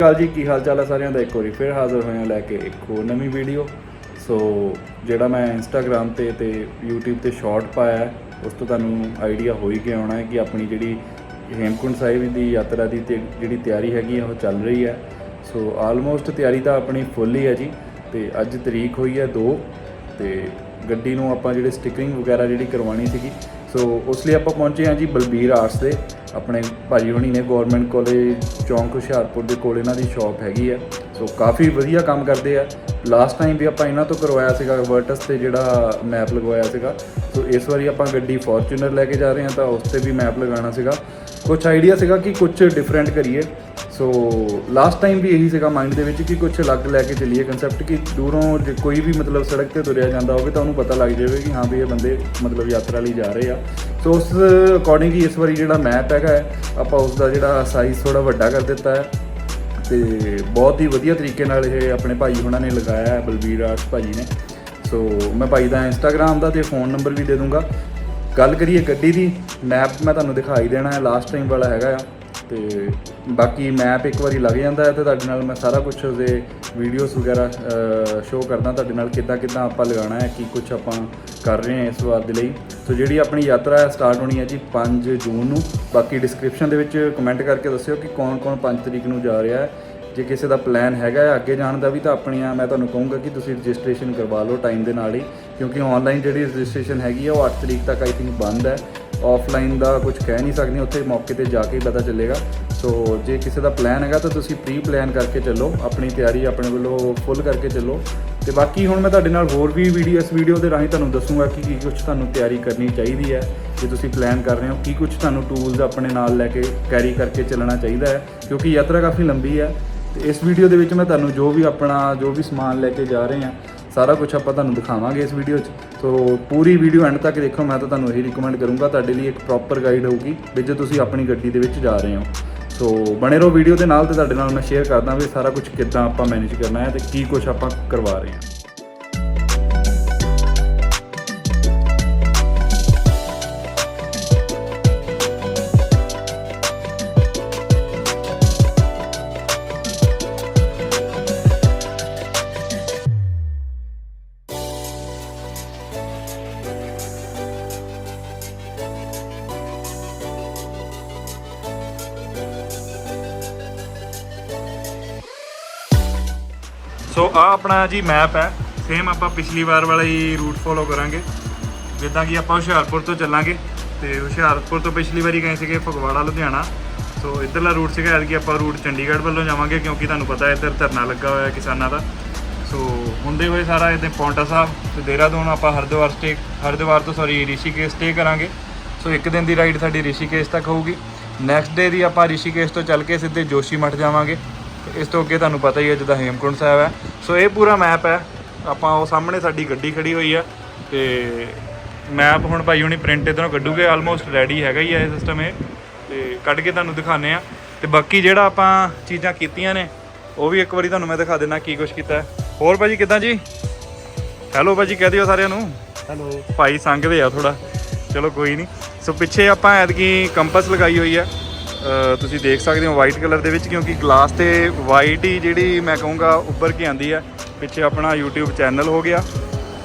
ਕਾਲ ਜੀ, ਕੀ ਹਾਲ ਚਾਲ ਹੈ ਸਾਰਿਆਂ ਦਾ? ਇੱਕ ਵਾਰੀ ਫਿਰ ਹਾਜ਼ਰ ਹੋਇਆ ਲੈ ਕੇ ਇੱਕ ਹੋਰ ਨਵੀਂ ਵੀਡੀਓ। ਸੋ ਜਿਹੜਾ ਮੈਂ ਇੰਸਟਾਗ੍ਰam ਤੇ ਤੇ YouTube ਤੇ ਸ਼ਾਰਟ ਪਾਇਆ ਉਸ ਤੋਂ ਤੁਹਾਨੂੰ ਆਈਡੀਆ ਹੋ ਹੀ ਗਿਆ ਹੋਣਾ ਹੈ ਕਿ ਆਪਣੀ ਜਿਹੜੀ ਹੇਮਕੁੰਟ ਸਾਹਿਬ ਦੀ ਯਾਤਰਾ ਦੀ ਤੇ ਜਿਹੜੀ ਤਿਆਰੀ ਹੈਗੀ ਆ, ਉਹ ਚੱਲ ਰਹੀ ਹੈ। ਸੋ ਆਲਮੋਸਟ ਤਿਆਰੀ ਤਾਂ ਆਪਣੀ ਫੁੱਲ ਹੀ ਹੈ ਜੀ, ਤੇ ਅੱਜ ਤਰੀਕ ਹੋਈ ਹੈ 2 ਤੇ ਗੱਡੀ ਨੂੰ ਆਪਾਂ ਜਿਹੜੇ ਸਟਿਕਰਿੰਗ ਵਗੈਰਾ ਜਿਹੜੀ ਕਰਵਾਉਣੀ ਸੀਗੀ ਸੋ ਉਸ ਲਈ ਆਪਾਂ ਪਹੁੰਚੇ ਹਾਂ ਜੀ ਬਲਬੀਰ ਆਰਟਸ ਦੇ। ਆਪਣੇ ਭਾਜੀ ਹੋਣੀ ਨੇ ਗਵਰਨਮੈਂਟ ਕਾਲਜ ਚੌਂਕ ਹੁਸ਼ਿਆਰਪੁਰ ਦੇ ਕੋਲ ਇਹਨਾਂ ਦੀ ਸ਼ਾਪ ਹੈਗੀ ਹੈ ਸੋ ਕਾਫੀ ਵਧੀਆ ਕੰਮ ਕਰਦੇ ਆ। ਲਾਸਟ ਟਾਈਮ ਵੀ ਆਪਾਂ ਇਹਨਾਂ ਤੋਂ ਕਰਵਾਇਆ ਸੀਗਾ ਵਰਟਸ ਤੇ ਜਿਹੜਾ ਮੈਪ ਲਗਵਾਇਆ ਸੀਗਾ। ਸੋ ਇਸ ਵਾਰੀ ਆਪਾਂ ਗੱਡੀ ਫੋਰਚੂਨਰ ਲੈ ਕੇ ਜਾ ਰਹੇ ਹਾਂ ਤਾਂ ਉਸ ਤੇ ਵੀ ਮੈਪ ਲਗਾਉਣਾ ਸੀਗਾ। ਕੁਝ ਆਈਡੀਆ ਸੀਗਾ ਕਿ ਕੁਝ ਡਿਫਰੈਂਟ ਕਰੀਏ। ਸੋ ਲਾਸਟ ਟਾਈਮ ਵੀ ਇਹੀ ਸੀਗਾ ਮਾਈਂਡ ਦੇ ਵਿੱਚ ਕਿ ਕੁਝ ਅਲੱਗ ਲੈ ਕੇ ਚੱਲੀਏ ਕਨਸੈਪਟ ਕਿ ਦੂਰੋਂ ਜੇ ਕੋਈ ਵੀ ਮਤਲਬ ਸੜਕ ਤੇ ਤੁਰਿਆ ਜਾਂਦਾ ਹੋਵੇ ਤਾਂ ਉਹਨੂੰ ਪਤਾ ਲੱਗ ਜਾਵੇ ਕਿ ਹਾਂ ਵੀ ਇਹ ਬੰਦੇ ਮਤਲਬ ਯਾਤਰਾ ਲਈ ਜਾ ਰਹੇ ਆ। ਸੋ ਉਸ ਅਕੋਰਡਿੰਗ ਹੀ ਇਸ ਵਾਰੀ ਜਿਹੜਾ ਮੈਪ ਹੈਗਾ ਹੈ, ਆਪਾਂ ਉਸ ਦਾ ਜਿਹੜਾ ਸਾਈਜ਼ ਥੋੜਾ ਵੱਡਾ ਕਰ ਦਿੱਤਾ ਹੈ। ਤੇ ਬਹੁਤ ਹੀ ਵਧੀਆ ਤਰੀਕੇ ਨਾਲ ਇਹ ਆਪਣੇ ਭਾਈ ਉਹਨਾਂ ਨੇ ਲਗਾਇਆ ਹੈ ਬਲਬੀਰ ਆਰਟਸ ਭਾਜੀ ਨੇ। ਸੋ ਮੈਂ ਭਾਈ ਦਾ ਇੰਸਟਾਗ੍ਰam ਦਾ ਤੇ ਫੋਨ ਨੰਬਰ ਵੀ ਦੇ ਦੂੰਗਾ। ਗੱਲ ਕਰੀਏ ਗੱਡੀ ਦੀ ਮੈਪ ਮੈਂ ਤੁਹਾਨੂੰ ਦਿਖਾਈ ਦੇਣਾ ਹੈ ਲਾਸਟ ਟਾਈਮ ਵਾਲਾ ਹੈਗਾ ਆ। ਤੇ ਬਾਕੀ ਮੈਪ ਇੱਕ ਵਾਰੀ ਲੱਗ ਜਾਂਦਾ ਹੈ ਤੇ ਤੁਹਾਡੇ ਨਾਲ ਮੈਂ ਸਾਰਾ ਕੁਝ ਉਹਦੇ ਵੀਡੀਓਜ਼ ਵਗੈਰਾ ਸ਼ੋਅ ਕਰਦਾ, ਤੁਹਾਡੇ ਨਾਲ ਕਿੱਦਾਂ ਕਿੱਦਾਂ ਆਪਾਂ ਲਗਾਉਣਾ ਹੈ, ਕੀ ਕੁਝ ਆਪਾਂ ਕਰ ਰਹੇ ਹਾਂ ਇਸ ਵਾਰ ਦੇ ਲਈ। ਸੋ ਜਿਹੜੀ ਆਪਣੀ ਯਾਤਰਾ ਸਟਾਰਟ ਹੋਣੀ ਹੈ ਜੀ 5 ਜੂਨ ਨੂੰ। ਬਾਕੀ ਡਿਸਕ੍ਰਿਪਸ਼ਨ ਦੇ ਵਿੱਚ ਕਮੈਂਟ ਕਰਕੇ ਦੱਸਿਓ ਕਿ ਕੌਣ ਕੌਣ 5 ਤਰੀਕ ਨੂੰ ਜਾ ਰਿਹਾ ਹੈ। ਜੇ ਕਿਸੇ ਦਾ ਪਲਾਨ ਹੈਗਾ ਹੈ ਅੱਗੇ ਜਾਣ ਦਾ ਵੀ, ਤਾਂ ਆਪਣੀਆਂ, ਮੈਂ ਤੁਹਾਨੂੰ ਕਹੂੰਗਾ ਕਿ ਤੁਸੀਂ ਰਜਿਸਟ੍ਰੇਸ਼ਨ ਕਰਵਾ ਲਓ ਟਾਈਮ ਦੇ ਨਾਲ ਹੀ, ਕਿਉਂਕਿ ਆਨਲਾਈਨ ਜਿਹੜੀ ਰਜਿਸਟ੍ਰੇਸ਼ਨ ਹੈਗੀ ਆ, ਉਹ 8 ਤਰੀਕ ਤੱਕ ਆਈ ਥਿੰਕ ਬੰਦ ਹੈ। ਆਫਲਾਈਨ ਦਾ ਕੁਝ ਕਹਿ ਨਹੀਂ ਸਕਦੇ, ਉੱਥੇ ਮੌਕੇ ਤੇ ਜਾ ਕੇ ਹੀ ਪਤਾ ਚੱਲੇਗਾ। ਸੋ ਜੇ ਕਿਸੇ ਦਾ ਪਲਾਨ ਹੈਗਾ, ਤਾਂ ਤੁਸੀਂ ਪ੍ਰੀ ਪਲਾਨ ਕਰਕੇ ਚੱਲੋ, ਆਪਣੀ ਤਿਆਰੀ ਆਪਣੇ ਵੱਲੋਂ ਫੁੱਲ ਕਰਕੇ ਚੱਲੋ। ਤੇ ਬਾਕੀ ਹੁਣ ਮੈਂ ਤੁਹਾਡੇ ਨਾਲ ਹੋਰ ਵੀ ਵੀਡੀਓ ਇਸ ਵੀਡੀਓ ਦੇ ਰਾਹੀਂ ਤੁਹਾਨੂੰ ਦੱਸੂਗਾ ਕਿ ਕੀ ਕੁਝ ਤੁਹਾਨੂੰ ਤਿਆਰੀ ਕਰਨੀ ਚਾਹੀਦੀ ਹੈ, ਜੇ ਤੁਸੀਂ ਪਲਾਨ ਕਰ ਰਹੇ ਹੋ, ਕੀ ਕੁਝ ਤੁਹਾਨੂੰ ਟੂਲਸ ਆਪਣੇ ਨਾਲ ਲੈ ਕੇ ਕੈਰੀ ਕਰਕੇ ਚੱਲਣਾ ਚਾਹੀਦਾ ਹੈ, ਕਿਉਂਕਿ ਯਾਤਰਾ ਕਾਫੀ ਲੰਬੀ ਹੈ। ਤੇ ਇਸ ਵੀਡੀਓ ਦੇ ਵਿੱਚ ਮੈਂ ਤੁਹਾਨੂੰ ਜੋ ਵੀ ਆਪਣਾ, ਜੋ ਵੀ ਸਮਾਨ ਲੈ ਕੇ ਜਾ ਰਹੇ ਹਾਂ, ਸਾਰਾ ਕੁਝ ਆਪਾਂ ਤੁਹਾਨੂੰ ਦਿਖਾਵਾਂਗੇ ਇਸ ਵੀਡੀਓ 'ਚ। ਸੋ ਪੂਰੀ ਵੀਡੀਓ ਐਂਡ ਤੱਕ ਦੇਖੋ, ਮੈਂ ਤਾਂ ਤੁਹਾਨੂੰ ਇਹੀ ਰਿਕਮੈਂਡ ਕਰੂੰਗਾ, ਤੁਹਾਡੇ ਲਈ ਇੱਕ ਪ੍ਰੋਪਰ ਗਾਈਡ ਹੋਊਗੀ ਵੀ ਜੇ ਤੁਸੀਂ ਆਪਣੀ ਗੱਡੀ ਦੇ ਵਿੱਚ ਜਾ ਰਹੇ ਹੋ। ਸੋ ਬਣੇ ਰਹੋ ਵੀਡੀਓ ਦੇ ਨਾਲ ਤੇ ਤੁਹਾਡੇ ਨਾਲ ਮੈਂ ਸ਼ੇਅਰ ਕਰਦਾ ਵੀ ਸਾਰਾ ਕੁਝ ਕਿੱਦਾਂ ਆਪਾਂ ਮੈਨੇਜ ਕਰਨਾ ਹੈ ਤੇ ਕੀ ਕੁਝ ਆਪਾਂ ਕਰਵਾ ਰਹੇ ਹਾਂ। ਆਪਣਾ ਜੀ ਮੈਪ ਹੈ। ਸੇਮ ਆਪਾਂ ਪਿਛਲੀ ਵਾਰ ਵਾਲਾ ਹੀ ਰੂਟ ਫੋਲੋ ਕਰਾਂਗੇ। ਜਿੱਦਾਂ ਕਿ ਆਪਾਂ ਹੁਸ਼ਿਆਰਪੁਰ ਤੋਂ ਚੱਲਾਂਗੇ ਤੇ ਹੁਸ਼ਿਆਰਪੁਰ ਤੋਂ ਪਿਛਲੀ ਵਾਰੀ ਗਏ ਸੀਗੇ ਫਗਵਾੜਾ, ਲੁਧਿਆਣਾ। ਸੋ ਇੱਧਰਲਾ ਰੂਟ ਸੀਗਾ ਐਤਕੀ ਆਪਾਂ ਰੂਟ ਚੰਡੀਗੜ੍ਹ ਵੱਲੋਂ ਜਾਵਾਂਗੇ ਕਿਉਂਕਿ ਤੁਹਾਨੂੰ ਪਤਾ ਹੈ ਇੱਧਰ ਧਰਨਾ ਲੱਗਾ ਹੋਇਆ ਕਿਸਾਨਾਂ ਦਾ। ਸੋ ਹੁੰਦੇ ਹੋਏ ਸਾਰਾ ਇੱਥੇ ਪੌਂਟਾ ਸਾਹਿਬ ਤੇ ਦੇਹਰਾਦੂਨ ਆਪਾਂ ਹਰਿਦੁਆਰ ਸਟੇ ਹਰਿਦੁਆਰ ਤੋਂ ਸੌਰੀ ਰਿਸ਼ੀਕੇਸ਼ ਸਟੇ ਕਰਾਂਗੇ। ਸੋ ਇੱਕ ਦਿਨ ਦੀ ਰਾਈਡ ਸਾਡੀ ਰਿਸ਼ੀਕੇਸ਼ ਤੱਕ ਹੋਊਗੀ। ਨੈਕਸਟ ਡੇ ਦੀ ਆਪਾਂ ਰਿਸ਼ੀਕੇਸ਼ ਤੋਂ ਚੱਲ ਕੇ ਸਿੱਧੇ ਜੋਸ਼ੀ ਮਠ ਜਾਵਾਂਗੇ। ਇਸ ਤੋਂ ਅੱਗੇ ਤੁਹਾਨੂੰ ਪਤਾ ਹੀ ਹੈ ਜਿੱਦਾਂ ਹੇਮਕੁੰਟ ਸਾਹਿਬ ਹੈ। ਸੋ ਇਹ ਪੂਰਾ ਮੈਪ ਹੈ। ਆਪਾਂ ਉਹ ਸਾਹਮਣੇ ਸਾਡੀ ਗੱਡੀ ਖੜੀ ਹੋਈ ਆ ਤੇ ਮੈਪ ਹੁਣ ਭਾਈ ਹੁਣੀ ਪ੍ਰਿੰਟ ਇਧਰੋਂ ਕੱਢੂਗੇ। ਆਲਮੋਸਟ ਰੈਡੀ ਹੈਗਾ ਹੀ ਆ ਇਹ ਸਿਸਟਮ ਇਹ। ਤੇ ਕੱਢ ਕੇ ਤੁਹਾਨੂੰ ਦਿਖਾਣੇ ਆ ਤੇ ਬਾਕੀ ਜਿਹੜਾ ਆਪਾਂ ਚੀਜ਼ਾਂ ਕੀਤੀਆਂ ਨੇ ਉਹ ਵੀ ਇੱਕ ਵਾਰੀ ਤੁਹਾਨੂੰ ਮੈਂ ਦਿਖਾ ਦੇਣਾ ਕੀ ਕੁਝ ਕੀਤਾ। ਹੋਰ ਭਾਜੀ ਕਿਦਾਂ ਜੀ? ਹੈਲੋ ਭਾਜੀ ਕਹਿ ਦਿਓ ਸਾਰਿਆਂ ਨੂੰ। ਹੈਲੋ ਭਾਈ ਸੰਗਦੇ ਆ ਥੋੜਾ ਚਲੋ ਕੋਈ ਨਹੀਂ। ਸੋ ਪਿੱਛੇ ਆਪਾਂ ਐਤਕੀ ਕੰਪਸ ਲਗਾਈ ਹੋਈ ਆ ਤੁਸੀਂ ਦੇਖ ਸਕਦੇ ਹੋ ਵਾਈਟ ਕਲਰ ਦੇ ਵਿੱਚ ਕਿਉਂਕਿ ਗਲਾਸ ਤੇ ਵਾਈਟ ਹੀ ਜਿਹੜੀ ਮੈਂ ਕਹੂੰਗਾ ਉੱਭਰ ਕੇ ਆਂਦੀ ਆ। ਪਿੱਛੇ ਆਪਣਾ YouTube ਚੈਨਲ ਹੋ ਗਿਆ।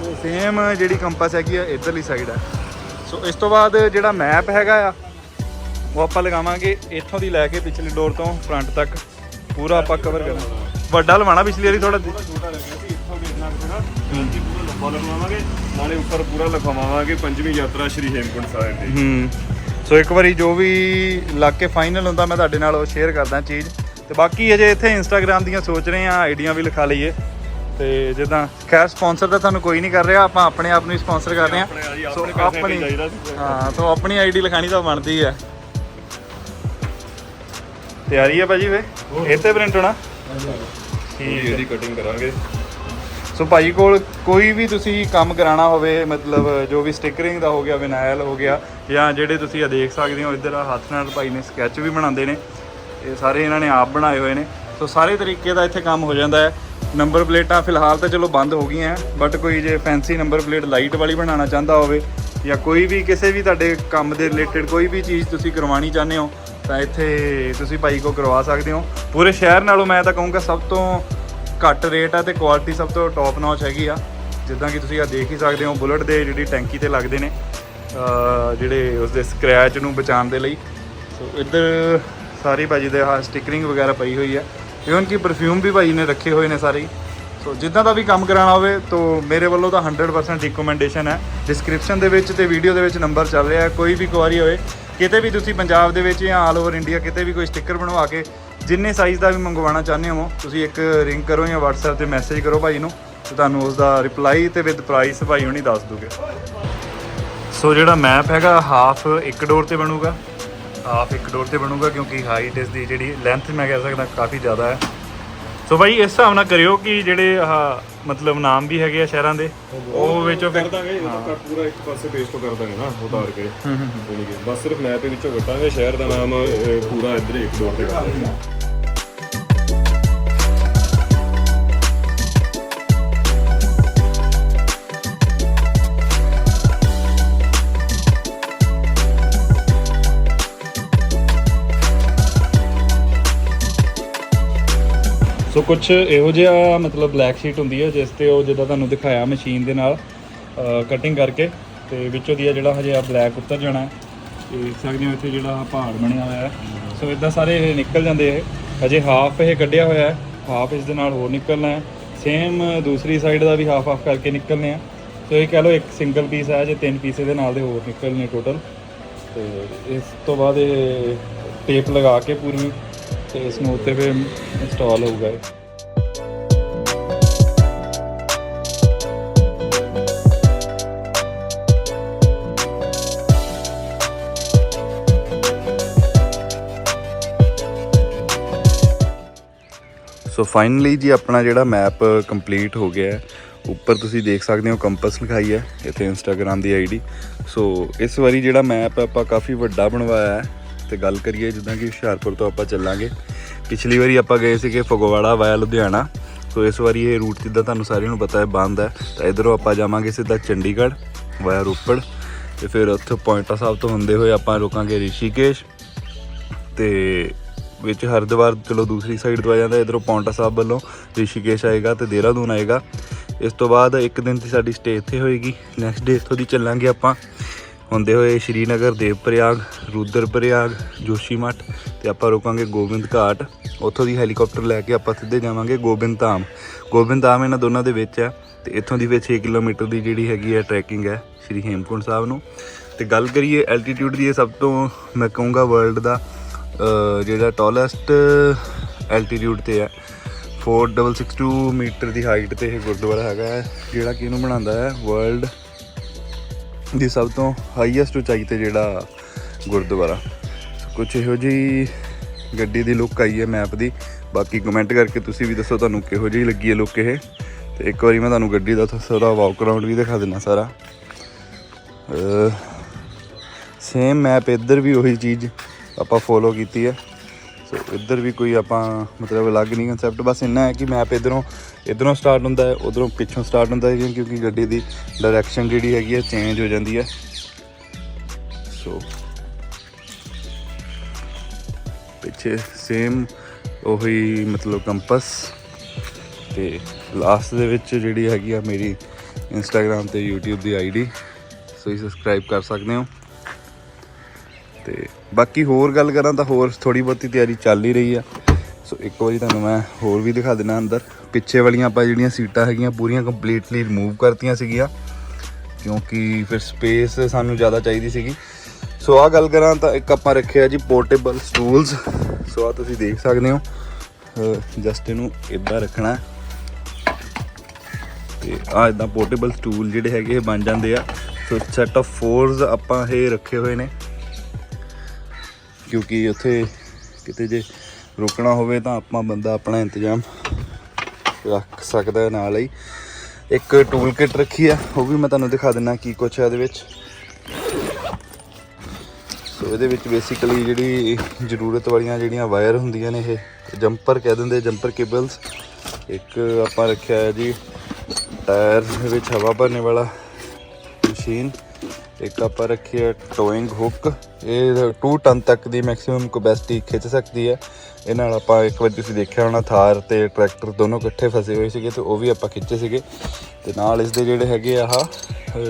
ਤੇ ਸੇਮ ਜਿਹੜੀ ਕੰਪਸ ਹੈਗੀ ਆ ਇਧਰਲੀ ਸਾਈਡ ਆ। ਸੋ ਇਸ ਤੋਂ ਬਾਅਦ ਜਿਹੜਾ ਮੈਪ ਹੈਗਾ ਆ ਉਹ ਆਪਾਂ ਲਗਾਵਾਂਗੇ ਇੱਥੋਂ ਦੀ ਲੈ ਕੇ ਪਿਛਲੇ ਡੋਰ ਤੋਂ ਫਰੰਟ ਤੱਕ। ਪੂਰਾ ਆਪਾਂ ਕਵਰ ਕਰਾਂਗੇ। ਵੱਡਾ ਲਵਾਣਾ ਪਿਛਲੀ ਵਾਰੀ ਥੋੜਾ ਛੋਟਾ ਲੱਗਿਆ ਸੀ ਇੱਥੋਂ ਵੀ ਇੰਨਾ ਕੁ ਸੀਗਾ ਕਿ ਪੂਰਾ ਲੰਬਾ ਲਗਵਾਵਾਂਗੇ। ਨਾਲੇ ਉੱਪਰ ਪੂਰਾ ਲਿਖਵਾਵਾਂਗੇ ਪੰਜਵੀਂ ਯਾਤਰਾ ਸ਼੍ਰੀ ਹੇਮਕੁੰਟ ਸਾਹਿਬ ਦੀ। ਹੂੰ। ਸੋ ਇੱਕ ਵਾਰੀ ਜੋ ਵੀ ਲੱਗ ਕੇ ਫਾਈਨਲ ਹੁੰਦਾ ਮੈਂ ਤੁਹਾਡੇ ਨਾਲ ਉਹ ਸ਼ੇਅਰ ਕਰਦਾ ਚੀਜ਼। ਤੇ ਬਾਕੀ ਅਜੇ ਇੱਥੇ ਇੰਸਟਾਗ੍ਰam ਦੀਆਂ ਸੋਚ ਰਹੇ ਆ ਆਈਡੀਆਂ ਵੀ ਲਿਖਾ ਲਈਏ। ਤੇ ਜਿੱਦਾਂ ਖੈਰ ਸਪਾਂਸਰ ਤਾਂ ਤੁਹਾਨੂੰ ਕੋਈ ਨਹੀਂ ਕਰ ਰਿਹਾ ਆਪਾਂ ਆਪਣੇ ਆਪ ਨੂੰ ਹੀ ਸਪਾਂਸਰ ਕਰ ਰਹੇ ਆ ਆ ਆਪਣੇ ਸੀ। ਹਾਂ ਸੋ ਆਪਣੀ ਆਈਡੀ ਲਿਖਾਣੀ ਤਾਂ ਬਣਦੀ ਹੈ। ਤਿਆਰੀ ਹੈ ਭਾਜੀ ਵੇ? ਇੱਥੇ ਪ੍ਰਿੰਟ ਹੋਣਾ? ਠੀਕ ਇਹਦੀ ਕਟਿੰਗ ਕਰਾਂਗੇ। ਸੋ ਭਾਈ ਕੋਲ ਕੋਈ ਵੀ ਤੁਸੀਂ ਕੰਮ ਕਰਾਉਣਾ ਹੋਵੇ ਮਤਲਬ ਜੋ ਵੀ ਸਟਿਕਰਿੰਗ ਦਾ ਹੋ ਗਿਆ ਵਿਨਾਇਲ ਹੋ ਗਿਆ ਜਾਂ ਜਿਹੜੇ ਤੁਸੀਂ ਆ ਦੇਖ ਸਕਦੇ ਹੋ, ਇੱਧਰ ਆਹ ਹੱਥ ਨਾਲ ਭਾਈ ਨੇ ਸਕੈਚ ਵੀ ਬਣਾਉਂਦੇ ਨੇ। ਇਹ ਸਾਰੇ ਇਹਨਾਂ ਨੇ ਆਪ ਬਣਾਏ ਹੋਏ ਨੇ। ਸੋ ਸਾਰੇ ਤਰੀਕੇ ਦਾ ਇੱਥੇ ਕੰਮ ਹੋ ਜਾਂਦਾ ਹੈ। ਨੰਬਰ ਪਲੇਟਾਂ ਫਿਲਹਾਲ ਤਾਂ ਚਲੋ ਬੰਦ ਹੋ ਗਈਆਂ ਬਟ ਕੋਈ ਜੇ ਫੈਂਸੀ ਨੰਬਰ ਪਲੇਟ ਲਾਈਟ ਵਾਲੀ ਬਣਾਉਣਾ ਚਾਹੁੰਦਾ ਹੋਵੇ ਜਾਂ ਕੋਈ ਵੀ ਕਿਸੇ ਵੀ ਤੁਹਾਡੇ ਕੰਮ ਦੇ ਰਿਲੇਟਡ ਕੋਈ ਵੀ ਚੀਜ਼ ਤੁਸੀਂ ਕਰਵਾਉਣੀ ਚਾਹੁੰਦੇ ਹੋ, ਤਾਂ ਇੱਥੇ ਤੁਸੀਂ ਭਾਈ ਕੋ ਕਰਵਾ ਸਕਦੇ ਹੋ। ਪੂਰੇ ਸ਼ਹਿਰ ਨਾਲੋਂ ਮੈਂ ਤਾਂ ਕਹੂੰਗਾ ਸਭ ਤੋਂ ਘੱਟ ਰੇਟ ਆ ਤੇ ਕੁਆਲਿਟੀ ਸਭ ਤੋਂ ਟੌਪ ਨੌਚ ਹੈਗੀ ਆ। ਜਿੱਦਾਂ ਕਿ ਤੁਸੀਂ ਆ ਦੇਖ ਹੀ ਸਕਦੇ ਹੋ, ਬੁਲਟ ਦੇ ਜਿਹੜੀ ਟੈਂਕੀ ਤੇ ਲੱਗਦੇ ਨੇ। ਅਹ, ਜਿਹੜੇ ਉਸਦੇ ਸਕ੍ਰੈਚ ਨੂੰ ਬਚਾਉਣ ਦੇ ਲਈ। ਸੋ ਇੱਧਰ ਸਾਰੀ ਭਾਜੀ ਦੇ ਆਹ ਸਟਿਕਰਿੰਗ ਵਗੈਰਾ ਪਈ ਹੋਈ ਹੈ ਇਵਨ ਕਿ ਪਰਫਿਊਮ ਵੀ ਭਾਈ ਨੇ ਰੱਖੇ ਹੋਏ ਨੇ ਸਾਰੇ। ਸੋ ਜਿੱਦਾਂ ਦਾ ਵੀ ਕੰਮ ਕਰਾਉਣਾ ਹੋਵੇ, ਤਾਂ ਮੇਰੇ ਵੱਲੋਂ ਤਾਂ 100% ਰਿਕਮੈਂਡੇਸ਼ਨ ਹੈ। ਡਿਸਕ੍ਰਿਪਸ਼ਨ ਦੇ ਵਿੱਚ ਤੇ ਵੀਡੀਓ ਦੇ ਵਿੱਚ ਨੰਬਰ ਚੱਲ ਰਿਹਾ ਕੋਈ ਵੀ ਕੁਆਰੀ ਹੋਵੇ, ਕਿਤੇ ਵੀ ਤੁਸੀਂ ਪੰਜਾਬ ਦੇ ਵਿੱਚ ਜਾਂ ਆਲ ਓਵਰ ਇੰਡੀਆ ਕਿਤੇ ਵੀ ਕੋਈ ਸਟicker ਬਣਵਾ ਕੇ ਜਿੰਨੇ ਸਾਈਜ਼ ਦਾ ਵੀ ਮੰਗਵਾਉਣਾ ਚਾਹੁੰਦੇ ਹੋ, ਤੁਸੀਂ ਇੱਕ ਰਿੰਗ ਕਰੋ ਜਾਂ WhatsApp ਤੇ ਮੈਸੇਜ ਕਰੋ ਭਾਈ ਨੂੰ, ਤੇ ਤੁਹਾਨੂੰ ਉਸ ਦਾ ਰਿਪਲਾਈ ਤੇ ਵਿਦ ਪ੍ਰਾਈਸ ਭਾਈ ਹੁਣੀ ਦੱਸ ਦੂਗੇ। ਸੋ ਜਿਹੜਾ ਮੈਪ ਹੈਗਾ ਹਾਫ ਇੱਕ ਡੋਰ ਤੇ ਬਣੂਗਾ। ਹਾਫ ਇੱਕ ਡੋਰ ਤੇ ਬਣੂਗਾ ਕਿਉਂਕਿ ਹਾਈਟ ਇਸ ਦੀ ਜਿਹੜੀ ਲੈਂਥ ਮੈਂ ਕਹਿ ਸਕਦਾ ਕਾਫੀ ਜ਼ਿਆਦਾ ਹੈ। ਸੋ ਭਾਈ ਇਸ ਹਿਸਾਬ ਨਾਲ ਕਰਿਓ ਕਿ ਜਿਹੜੇ ਆਹ ਮਤਲਬ ਨਾਮ ਵੀ ਹੈਗੇ ਆ ਸ਼ਹਿਰਾਂ ਦੇ ਉਹ ਵਿੱਚੋਂ ਕਰ ਦਾਂਗੇ ਉਹ ਤਾਂ ਪੂਰਾ ਇੱਕ ਪਾਸੇ ਪੇਸਟ ਤੋਂ ਕਰ ਦਾਂਗੇ ਨਾ ਉਤਾਰ ਕੇ। ਬਸ ਸਿਰਫ ਮੈਪ ਦੇ ਵਿੱਚੋਂ ਕੱਟਾਂਗੇ ਸ਼ਹਿਰ ਦਾ ਨਾਮ ਪੂਰਾ ਇੱਧਰ ਇੱਕ ਦੋ ਤੇ ਕਰ ਦਾਂਗੇ ਕੁਝ ਇਹੋ ਜਿਹਾ ਮਤਲਬ ਬਲੈਕ ਸ਼ੀਟ ਹੁੰਦੀ ਹੈ, ਜਿਸ ਤੇ ਉਹ ਜਿੱਦਾਂ ਤੁਹਾਨੂੰ ਦਿਖਾਇਆ ਮਸ਼ੀਨ ਦੇ ਨਾਲ ਕਟਿੰਗ ਕਰਕੇ, ਤੇ ਵਿੱਚੋਂ ਦੀ ਆ ਜਿਹੜਾ ਹਜੇ ਆ ਬਲੈਕ ਉੱਤਰ ਜਾਣਾ ਹੈ। ਤੇ ਸਕਦੇ ਹੋ ਇੱਥੇ ਜਿਹੜਾ ਪਹਾੜ ਬਣਿਆ ਹੋਇਆ ਹੈ। ਸੋ ਇਦਾਂ ਸਾਰੇ ਇਹ ਨਿਕਲ ਜਾਂਦੇ ਇਹ। ਹਜੇ ਹਾਫ ਇਹ ਕੱਢਿਆ ਹੋਇਆ ਹੈ। ਹਾਫ ਇਸ ਦੇ ਨਾਲ ਹੋਰ ਨਿਕਲਣਾ ਹੈ। ਸੇਮ ਦੂਸਰੀ ਸਾਈਡ ਦਾ ਵੀ ਹਾਫ ਹਾਫ ਕਰਕੇ ਨਿਕਲਨੇ ਆ। ਸੋ ਇਹ ਕਹ ਲਓ ਇੱਕ ਸਿੰਗਲ ਪੀਸ ਹੈ, ਜੇ ਤਿੰਨ ਪੀਸ ਇਹਦੇ ਨਾਲ ਦੇ ਹੋਰ ਨਿਕਲਨੇ ਟੋਟਲ ਤੇ ਇਸ ਤੋਂ ਬਾਅਦ ਇਹ ਟੇਪ ਲਗਾ ਕੇ ਪੂਰੀ ਤੇ ਇਸ ਨੂੰ ਉੱਤੇ ਫਿਰ ਇੰਸਟਾਲ ਹੋਊਗਾ ਇਹ। ਸੋ ਫਾਈਨਲੀ ਜੀ ਆਪਣਾ ਜਿਹੜਾ ਮੈਪ ਕੰਪਲੀਟ ਹੋ ਗਿਆ ਹੈ, ਉੱਪਰ ਤੁਸੀਂ ਦੇਖ ਸਕਦੇ ਹੋ ਕੰਪਸ ਲਿਖਾਈ ਹੈ, ਇੱਥੇ ਇੰਸਟਾਗ੍ਰam ਦੀ ਆਈਡੀ ਸੋ ਇਸ ਵਾਰੀ ਜਿਹੜਾ ਮੈਪ ਆਪਾਂ ਕਾਫੀ ਵੱਡਾ ਬਣਵਾਇਆ ਹੈ। ਤੇ ਗੱਲ ਕਰੀਏ ਜਿੱਦਾਂ ਕਿ ਹੁਸ਼ਿਆਰਪੁਰ ਤੋਂ ਆਪਾਂ ਚੱਲਾਂਗੇ। ਪਿਛਲੀ ਵਾਰੀ ਆਪਾਂ ਗਏ ਸੀਗੇ ਫਗਵਾੜਾ ਵਾਇਆ ਲੁਧਿਆਣਾ। ਸੋ ਇਸ ਵਾਰੀ ਇਹ ਰੂਟ ਜਿੱਦਾਂ ਤੁਹਾਨੂੰ ਸਾਰਿਆਂ ਨੂੰ ਪਤਾ ਹੈ, ਬੰਦ ਹੈ। ਤਾਂ ਇਧਰੋਂ ਆਪਾਂ ਜਾਵਾਂਗੇ ਸਿੱਧਾ ਚੰਡੀਗੜ੍ਹ ਵਾਇਆ ਰੋਪੜ। ਤੇ ਫਿਰ ਉੱਥੇ ਪੁਆਇੰਟਾ ਸਾਹਿਬ ਤੋਂ ਹੁੰਦੇ ਹੋਏ ਆਪਾਂ ਰੁਕਾਂਗੇ ਰਿਸ਼ੀਕੇਸ਼। ਤੇ ਵਿੱਚ ਹਰਿਦੁਆਰ ਚਲੋ ਦੂਸਰੀ ਸਾਈਡ ਤੋਂ ਆ ਜਾਂਦਾ, ਇਧਰੋਂ ਪੌਂਟਾ ਸਾਹਿਬ ਵੱਲੋਂ ਰਿਸ਼ੀਕੇਸ਼ ਆਏਗਾ ਤੇ ਦੇਹਰਾਦੂਨ ਆਏਗਾ। ਇਸ ਤੋਂ ਬਾਅਦ ਇੱਕ ਦਿਨ ਦੀ ਸਾਡੀ ਸਟੇ ਇੱਥੇ ਹੋਏਗੀ। ਨੈਕਸਟ ਡੇ ਇੱਥੋਂ ਦੀ ਚੱਲਾਂਗੇ ਆਪਾਂ। ਹੁੰਦੇ ਹੋਏ ਸ਼੍ਰੀਨਗਰ, ਦੇਵਪ੍ਰਯਾਗ, ਰੁਦਰਪ੍ਰਯਾਗ ਜੋਸ਼ੀਮਠ ਤੇ ਆਪਾਂ ਰੁਕਾਂਗੇ ਗੋਬਿੰਦ ਘਾਟ। ਉੱਥੋਂ ਦੀ ਹੈਲੀਕਾਪਟਰ ਲੈ ਕੇ ਆਪਾਂ ਸਿੱਧੇ ਜਾਵਾਂਗੇ ਗੋਬਿੰਦ ਧਾਮ। ਗੋਬਿੰਦ ਧਾਮ ਇਹਨਾਂ ਦੋਨਾਂ ਦੇ ਵਿੱਚ ਹੈ ਤੇ ਇੱਥੋਂ ਦੀ ਵੀ 6 ਕਿਲੋਮੀਟਰ ਦੀ ਜਿਹੜੀ ਹੈਗੀ ਹੈ ਟਰੈਕਿੰਗ ਹੈ ਸ਼੍ਰੀ ਹੇਮਕੁੰਟ ਸਾਹਿਬ ਨੂੰ। ਤੇ ਗੱਲ ਕਰੀਏ ਐਲਟੀਟਿਊਡ ਦੀ, ਇਹ ਸਭ ਤੋਂ ਮੈਂ ਕਹੂੰਗਾ ਵਰਲਡ ਦਾ ਜਿਹੜਾ ਟਾਲੈਸਟ ਐਲਟੀਟਿਊਡ ਤੇ ਹੈ। 4662 ਮੀਟਰ ਦੀ ਹਾਈਟ ਤੇ ਇਹ ਗੁਰਦੁਆਰਾ ਹੈਗਾ ਹੈ, ਜਿਹੜਾ ਕਿ ਇਹਨੂੰ ਬਣਾਉਂਦਾ ਹੈ ਵਰਲਡ ਦੀ ਸਭ ਤੋਂ ਹਾਈਐਸਟ ਉਚਾਈ ਤੇ ਜਿਹੜਾ ਗੁਰਦੁਆਰਾ। ਕੁਝ ਇਹੋ ਜਿਹੀ ਗੱਡੀ ਦੀ ਲੁੱਕ ਆਈ ਹੈ ਮੈਪ ਦੀ। ਬਾਕੀ ਕਮੈਂਟ ਕਰਕੇ ਤੁਸੀਂ ਵੀ ਦੱਸੋ ਤੁਹਾਨੂੰ ਕਿਹੋ ਜਿਹੀ ਲੱਗੀ ਹੈ ਲੁੱਕ ਇਹ। ਤੇ ਇੱਕ ਵਾਰੀ ਮੈਂ ਤੁਹਾਨੂੰ ਗੱਡੀ ਦਾ ਥੋੜਾ ਸਾਰਾ ਵਾਕ ਅਰਾਊਂਡ ਵੀ ਦਿਖਾ ਦਿੰਦਾ ਸਾਰਾ। ਸੇਮ ਮੈਪ ਇੱਧਰ ਵੀ ਉਹੀ ਚੀਜ਼ ਆਪਾਂ ਫੋਲੋ ਕੀਤੀ ਹੈ। ਸੋ ਇੱਧਰ ਵੀ ਕੋਈ ਆਪਾਂ ਮਤਲਬ ਅਲੱਗ ਨਹੀਂ ਕਨਸੈਪਟ ਬਸ ਇੰਨਾ ਹੈ ਕਿ ਮੈਪ ਇਧਰੋਂ ਇਧਰੋਂ ਸਟਾਰਟ ਹੁੰਦਾ ਹੈ, ਉਧਰੋਂ ਪਿੱਛੋਂ ਸਟਾਰਟ ਹੁੰਦਾ ਹੈ, ਕਿਉਂਕਿ ਗੱਡੀ ਦੀ ਡਾਇਰੈਕਸ਼ਨ ਜਿਹੜੀ ਹੈਗੀ ਹੈ ਚੇਂਜ ਹੋ ਜਾਂਦੀ ਹੈ। ਸੋ ਪਿੱਛੇ ਸੇਮ ਉਹੀ ਮਤਲਬ ਕੰਪਸ ਤੇ ਲਾਸਟ ਦੇ ਵਿੱਚ ਜਿਹੜੀ ਹੈਗੀ ਆ ਮੇਰੀ ਇੰਸਟਾਗ੍ਰam ਤੇ YouTube ਦੀ ਆਈਡੀ ਸੋ ਇਹ ਸਬਸਕ੍ਰਾਈਬ ਕਰ ਸਕਦੇ ਹੋ। ਤੇ ਬਾਕੀ ਹੋਰ ਗੱਲ ਕਰਾਂ ਤਾਂ ਹੋਰ ਥੋੜੀ ਬਹੁਤੀ ਤਿਆਰੀ ਚੱਲ ਹੀ ਰਹੀ ਆ। ਸੋ ਇੱਕ ਵਾਰੀ ਤੁਹਾਨੂੰ ਮੈਂ ਹੋਰ ਵੀ ਦਿਖਾ ਦਿੰਦਾ ਅੰਦਰ। ਪਿੱਛੇ ਵਾਲੀਆਂ ਆਪਾਂ ਜਿਹੜੀਆਂ ਸੀਟਾਂ ਹੈਗੀਆਂ ਪੂਰੀਆਂ ਕੰਪਲੀਟਲੀ ਰਿਮੂਵ ਕਰਤੀਆਂ ਸੀਗੀਆਂ, ਕਿਉਂਕਿ ਫਿਰ ਸਪੇਸ ਸਾਨੂੰ ਜ਼ਿਆਦਾ ਚਾਹੀਦੀ ਸੀਗੀ। ਸੋ ਆ ਗੱਲ ਕਰਾਂ ਤਾਂ ਇੱਕ ਆਪਾਂ ਰੱਖਿਆ ਜੀ ਪੋਰਟੇਬਲ ਸਟੂਲਸ ਸੋ ਆ ਤੁਸੀਂ ਦੇਖ ਸਕਦੇ ਹੋ ਜਸਟ ਇਹਨੂੰ ਇਦਾਂ ਰੱਖਣਾ। ਹੈ। ਤੇ ਆ ਇਦਾਂ ਪੋਰਟੇਬਲ ਸਟੂਲ ਜਿਹੜੇ ਹੈਗੇ ਇਹ ਬਣ ਜਾਂਦੇ ਆ। ਸੋ ਸੈਟ ਆਫ ਫੋਰਸ ਆਪਾਂ ਇਹ ਰੱਖੇ ਹੋਏ ਨੇ। ਕਿਉਂਕਿ ਉੱਥੇ ਕਿਤੇ ਜੇ ਰੁਕਣਾ ਹੋਵੇ ਤਾਂ ਆਪਾਂ ਬੰਦਾ ਆਪਣਾ ਇੰਤਜ਼ਾਮ ਰੱਖ ਸਕਦਾ ਨਾਲ ਹੀ। ਇੱਕ ਟੂਲ ਕਿਟ ਰੱਖੀ ਆ, ਉਹ ਵੀ ਮੈਂ ਤੁਹਾਨੂੰ ਦਿਖਾ ਦਿੰਨਾ ਕੀ ਕੁਛ ਹੈ ਇਹਦੇ ਵਿੱਚ। ਸੋ ਇਹਦੇ ਵਿੱਚ ਬੇਸਿਕਲੀ ਜਿਹੜੀ ਜ਼ਰੂਰਤ ਵਾਲੀਆਂ ਜਿਹੜੀਆਂ ਵਾਇਰ ਹੁੰਦੀਆਂ ਨੇ ਇਹ ਜੰਪਰ ਕਹਿ ਦਿੰਦੇ ਜੰਪਰ ਕੇਬਲਸ ਇੱਕ ਆਪਾਂ ਰੱਖਿਆ ਹੈ ਜੀ, ਟਾਇਰ ਵਿੱਚ ਹਵਾ ਭਰਨੇ ਵਾਲਾ ਮਸ਼ੀਨ। ਇੱਕ ਆਪਾਂ ਰੱਖੀ ਹੈ ਟੋਇੰਗ ਹੁੱਕ ਇਹ 2 ਟਨ ਤੱਕ ਦੀ ਮੈਕਸਿਮਮ ਕਪੈਸਿਟੀ ਖਿੱਚ ਸਕਦੀ ਹੈ। ਇਹ ਨਾਲ ਆਪਾਂ ਇੱਕ ਵਾਰ ਤੁਸੀਂ ਦੇਖਿਆ ਹੋਣਾ, ਥਾਰ ਤੇ ਟਰੈਕਟਰ ਦੋਨੋਂ ਇਕੱਠੇ ਫਸੇ ਹੋਏ ਸੀਗੇ ਤੇ ਉਹ ਵੀ ਆਪਾਂ ਖਿੱਚੇ ਸੀਗੇ। ਤੇ ਨਾਲ ਇਸ ਦੇ ਜਿਹੜੇ ਹੈਗੇ ਆਹ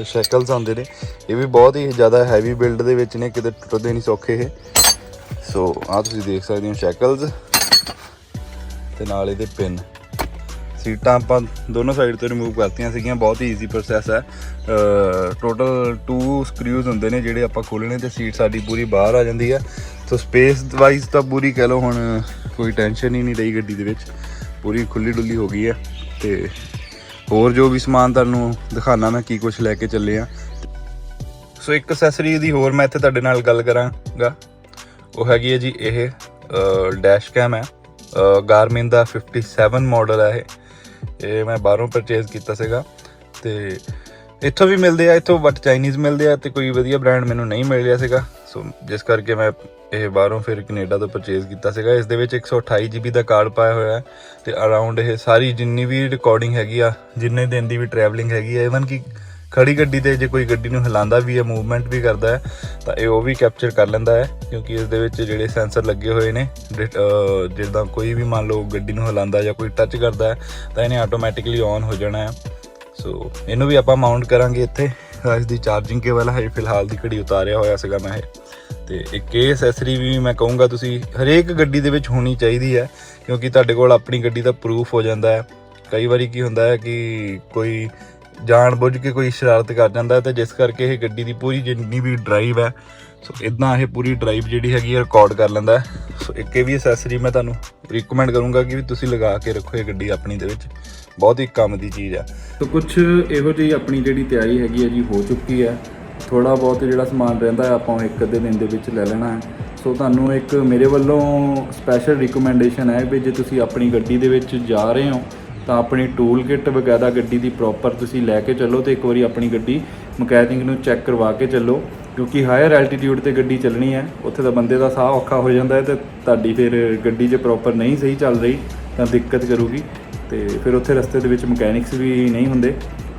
ਸ਼ੈਕਲਸ ਆਉਂਦੇ ਨੇ, ਇਹ ਵੀ ਬਹੁਤ ਹੀ ਜ਼ਿਆਦਾ ਹੈਵੀ ਬਿਲਡ ਦੇ ਵਿੱਚ ਨੇ, ਕਿਤੇ ਟੁੱਟਦੇ ਨਹੀਂ ਸੌਖੇ ਇਹ। ਸੋ ਆ ਤੁਸੀਂ ਦੇਖ ਸਕਦੇ ਹੋ ਸ਼ੈਕਲਸ ਤੇ ਨਾਲ ਇਹਦੇ ਪਿੰਨ ਸੀਟਾਂ ਆਪਾਂ ਦੋਨੋਂ ਸਾਈਡ ਤੋਂ ਰਿਮੂਵ ਕਰਤੀਆਂ ਸੀਗੀਆਂ, ਬਹੁਤ ਹੀ ਈਜ਼ੀ ਪ੍ਰੋਸੈਸ ਹੈ। ਟੋਟਲ 2 ਸਕਰੂਜ਼ ਹੁੰਦੇ ਨੇ ਜਿਹੜੇ ਆਪਾਂ ਖੋਲਣੇ ਤੇ ਸੀਟ ਸਾਡੀ ਪੂਰੀ ਬਾਹਰ ਆ ਜਾਂਦੀ ਹੈ। ਸੋ ਸਪੇਸ ਵਾਈਜ਼ ਤਾਂ ਪੂਰੀ ਕਹਿ ਲਓ ਹੁਣ ਕੋਈ ਟੈਨਸ਼ਨ ਹੀ ਨਹੀਂ ਰਹੀ ਗੱਡੀ ਦੇ ਵਿੱਚ। ਪੂਰੀ ਖੁੱਲੀ ਡੁੱਲੀ ਹੋ ਗਈ ਹੈ ਤੇ ਹੋਰ ਜੋ ਵੀ ਸਮਾਨ ਤੁਹਾਨੂੰ ਦਿਖਾਣਾ ਮੈਂ ਕੀ ਕੁਝ ਲੈ ਕੇ ਚੱਲੇ ਆ ਸੋ ਇੱਕ ਅਸੈਸਰੀ ਦੀ ਹੋਰ ਮੈਂ ਇੱਥੇ ਤੁਹਾਡੇ ਨਾਲ ਗੱਲ ਕਰਾਂਗਾ। ਉਹ ਹੈਗੀ ਹੈ ਜੀ ਇਹ ਡੈਸ਼ ਕੈਮ ਹੈ। ਗਾਰਮਿਨ ਦਾ 57 ਮਾਡਲ ਹੈ ਇਹ। ਇਹ ਮੈਂ ਬਾਹਰੋਂ ਪਰਚੇਜ਼ ਕੀਤਾ ਸੀਗਾ ਤੇ ਇੱਥੋਂ ਵੀ ਮਿਲਦੇ ਆ, ਇੱਥੋਂ ਬਟ ਚਾਈਨੀਜ਼ ਮਿਲਦੇ ਆ ਤੇ ਕੋਈ ਵਧੀਆ ਬ੍ਰਾਂਡ ਮੈਨੂੰ ਨਹੀਂ ਮਿਲ ਰਿਹਾ ਸੀਗਾ। ਸੋ ਜਿਸ ਕਰਕੇ ਮੈਂ ਇਹ ਬਾਹਰੋਂ ਫਿਰ ਕੈਨੇਡਾ ਤੋਂ ਪਰਚੇਜ਼ ਕੀਤਾ ਸੀਗਾ। ਇਸ ਦੇ ਵਿੱਚ 128 GB ਦਾ ਕਾਰਡ ਪਾਇਆ ਹੋਇਆ ਹੈ ਤੇ ਅਰਾਊਂਡ ਇਹ ਸਾਰੀ ਜਿੰਨੀ ਵੀ ਰਿਕਾਰਡਿੰਗ ਹੈਗੀ ਆ, ਜਿੰਨੇ ਦਿਨ ਦੀ ਵੀ ਟਰੈਵਲਿੰਗ ਹੈਗੀ ਆ ਇਵਨ ਕਿ ਖੜੀ ਗੱਡੀ ਤੇ ਜੇ ਕੋਈ ਗੱਡੀ ਨੂੰ ਹਿਲਾਉਂਦਾ ਵੀ ਹੈ ਮੂਵਮੈਂਟ ਵੀ ਕਰਦਾ ਹੈ, ਤਾਂ ਇਹ ਉਹ ਵੀ ਕੈਪਚਰ ਕਰ ਲੈਂਦਾ ਹੈ, ਕਿਉਂਕਿ ਇਸ ਦੇ ਵਿੱਚ ਜਿਹੜੇ ਸੈਂਸਰ ਲੱਗੇ ਹੋਏ ਨੇ ਡਿ- ਜਿੱਦਾਂ ਕੋਈ ਵੀ ਮੰਨ ਲਓ ਗੱਡੀ ਨੂੰ ਹਿਲਾਉਂਦਾ ਜਾਂ ਕੋਈ ਟੱਚ ਕਰਦਾ ਹੈ, ਤਾਂ ਇਹਨੇ ਆਟੋਮੈਟਿਕਲੀ ਔਨ ਹੋ ਜਾਣਾ ਹੈ। ਸੋ ਇਹਨੂੰ ਵੀ ਆਪਾਂ ਮਾਊਂਟ ਕਰਾਂਗੇ ਇੱਥੇ। ਇਸ ਦੀ ਚਾਰਜਿੰਗ ਕੇਬਲ ਹੈ ਫਿਲਹਾਲ ਦੀ ਘੜੀ ਉਤਾਰਿਆ ਹੋਇਆ ਸੀਗਾ ਮੈਂ ਇਹ। ਤੇ ਇੱਕ ਇਹ ਐਕਸੈਸਰੀ ਵੀ ਮੈਂ ਕਹੂੰਗਾ ਤੁਸੀਂ, ਹਰੇਕ ਗੱਡੀ ਦੇ ਵਿੱਚ ਹੋਣੀ ਚਾਹੀਦੀ ਹੈ, ਕਿਉਂਕਿ ਤੁਹਾਡੇ ਕੋਲ ਆਪਣੀ ਗੱਡੀ ਦਾ ਪ੍ਰੂਫ ਹੋ ਜਾਂਦਾ ਹੈ। ਕਈ ਵਾਰੀ ਕੀ ਹੁੰਦਾ ਹੈ ਕਿ ਕੋਈ ਜਾਣ ਬੁੱਝ ਕੇ ਕੋਈ ਸ਼ਰਾਰਤ ਕਰ ਜਾਂਦਾ ਹੈ ਤੇ ਜਿਸ ਕਰਕੇ ਇਹ ਗੱਡੀ ਦੀ ਪੂਰੀ ਜਿੰਨੀ ਵੀ ਡਰਾਈਵ ਹੈ, ਸੋ ਇਦਾਂ ਇਹ ਪੂਰੀ ਡਰਾਈਵ ਜਿਹੜੀ ਹੈਗੀ ਹੈ ਰਿਕਾਰਡ ਕਰ ਲੈਂਦਾ ਸੋ ਇੱਕ ਇਹ ਵੀ ਐਕਸੈਸਰੀ ਮੈਂ ਤੁਹਾਨੂੰ ਰეკਮੈਂਡ ਕਰੂੰਗਾ ਕਿ ਵੀ ਤੁਸੀਂ ਲਗਾ ਕੇ ਰੱਖੋ ਇਹ ਗੱਡੀ ਆਪਣੀ ਦੇ ਵਿੱਚ। ਬਹੁਤ ਹੀ ਕੰਮ ਦੀ ਚੀਜ਼ ਹੈ ਸੋ ਕੁਝ ਇਹੋ ਜਿਹੀ ਆਪਣੀ ਜਿਹੜੀ ਤਿਆਰੀ ਹੈਗੀ ਹੈ ਜੀ ਹੋ ਚੁੱਕੀ ਹੈ ਥੋੜਾ ਬਹੁਤ ਜਿਹੜਾ ਸਮਾਨ ਰਹਿੰਦਾ ਹੈ, ਆਪਾਂ ਉਹ ਇੱਕ ਅੱਧੇ ਦਿਨ ਦੇ ਵਿੱਚ ਲੈ ਲੈਣਾ ਹੈ। ਸੋ ਤੁਹਾਨੂੰ ਇੱਕ ਮੇਰੇ ਵੱਲੋਂ ਸਪੈਸ਼ਲ ਰਿਕਮੈਂਡੇਸ਼ਨ ਹੈ ਵੀ ਜੇ ਤੁਸੀਂ ਆਪਣੀ ਗੱਡੀ ਦੇ ਵਿੱਚ ਜਾ ਰਹੇ ਹੋ ਤਾਂ ਆਪਣੀ ਟੂਲ ਕਿੱਟ ਵਗੈਰਾ ਗੱਡੀ ਦੀ ਪ੍ਰੋਪਰ ਤੁਸੀਂ ਲੈ ਕੇ ਚੱਲੋ ਤੇ ਇੱਕ ਵਾਰੀ ਆਪਣੀ ਗੱਡੀ ਮਕੈਨਿਕ ਨੂੰ ਚੈੱਕ ਕਰਵਾ ਕੇ ਚੱਲੋ, ਕਿਉਂਕਿ ਹਾਇਰ ਐਲਟੀਟਿਊਡ ਤੇ ਗੱਡੀ ਚੱਲਣੀ ਹੈ, ਉੱਥੇ ਤਾਂ ਬੰਦੇ ਦਾ ਸਾਹ ਔਖਾ ਹੋ ਜਾਂਦਾ ਹੈ ਤੇ ਤੁਹਾਡੀ ਫਿਰ ਗੱਡੀ ਜੇ ਪ੍ਰੋਪਰ ਨਹੀਂ ਸਹੀ ਚੱਲ ਰਹੀ, ਤਾਂ ਦਿੱਕਤ ਕਰੂਗੀ ਤੇ ਫਿਰ ਉੱਥੇ ਰਸਤੇ ਦੇ ਵਿੱਚ ਮਕੈਨਿਕਸ ਵੀ ਨਹੀਂ ਹੁੰਦੇ।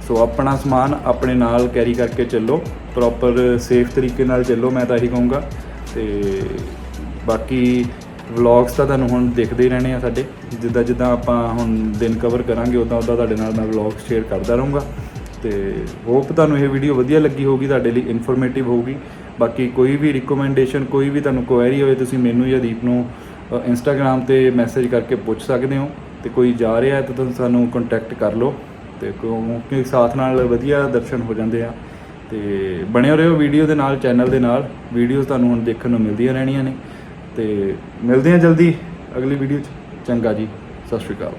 ਸੋ ਆਪਣਾ ਸਮਾਨ ਆਪਣੇ ਨਾਲ ਕੈਰੀ ਕਰਕੇ ਚੱਲੋ ਪ੍ਰੋਪਰ ਸੇਫ ਤਰੀਕੇ ਨਾਲ ਚੱਲੋ, ਮੈਂ ਤਾਂ ਇਹੀ ਕਹੂੰਗਾ। ਤੇ ਬਾਕੀ ਵਲੌਗਸ ਤਾਂ ਤੁਹਾਨੂੰ ਹੁਣ ਦੇਖਦੇ ਹੀ ਰਹਿਣੇ ਆ ਸਾਡੇ। ਜਿੱਦਾਂ ਜਿੱਦਾਂ ਆਪਾਂ ਹੁਣ ਦਿਨ ਕਵਰ ਕਰਾਂਗੇ, ਉਦਾਂ ਉਦਾਂ ਤੁਹਾਡੇ ਨਾਲ ਮੈਂ ਵਲੌਗ ਸ਼ੇਅਰ ਕਰਦਾ ਰਹੂੰਗਾ। ਤੇ ਹੋਪ ਤੁਹਾਨੂੰ ਇਹ ਵੀਡੀਓ ਵਧੀਆ ਲੱਗੀ ਹੋਊਗੀ, ਤੁਹਾਡੇ ਲਈ ਇਨਫੋਰਮੇਟਿਵ ਹੋਊਗੀ। ਬਾਕੀ ਕੋਈ ਵੀ ਰਿਕਮੈਂਡੇਸ਼ਨ ਕੋਈ ਵੀ ਤੁਹਾਨੂੰ ਕੁਐਰੀ ਹੋਵੇ, ਤੁਸੀਂ ਮੈਨੂੰ ਜਾਂ ਦੀਪ ਨੂੰ ਇੰਸਟਾਗ੍ਰam ਤੇ ਮੈਸੇਜ ਕਰਕੇ ਪੁੱਛ ਸਕਦੇ ਹੋ। ਤੇ ਕੋਈ ਜਾ ਰਿਹਾ ਹੈ ਤਾਂ ਤੁਸੀਂ ਸਾਨੂੰ ਕੰਟੈਕਟ ਕਰ ਲਓ। ਤੇ ਕਿਉਂਕਿ ਸਾਥ ਨਾਲ ਵਧੀਆ ਦਰਸ਼ਨ ਹੋ ਜਾਂਦੇ ਆ। ਤੇ ਬਣਿਓ ਰਹੋ ਵੀਡੀਓ ਦੇ ਨਾਲ ਚੈਨਲ ਦੇ ਨਾਲ। ਵੀਡੀਓਜ਼ ਤੁਹਾਨੂੰ ਹੁਣ ਦੇਖਣ ਨੂੰ ਮਿਲਦੀਆਂ ਰਹਿਣੀਆਂ ਨੇ। ਤੇ ਮਿਲਦੇ ਹਾਂ ਜਲਦੀ ਅਗਲੀ ਵੀਡੀਓ 'ਚ। ਚੰਗਾ ਜੀ ਸਤਿ ਸ਼੍ਰੀ ਅਕਾਲ।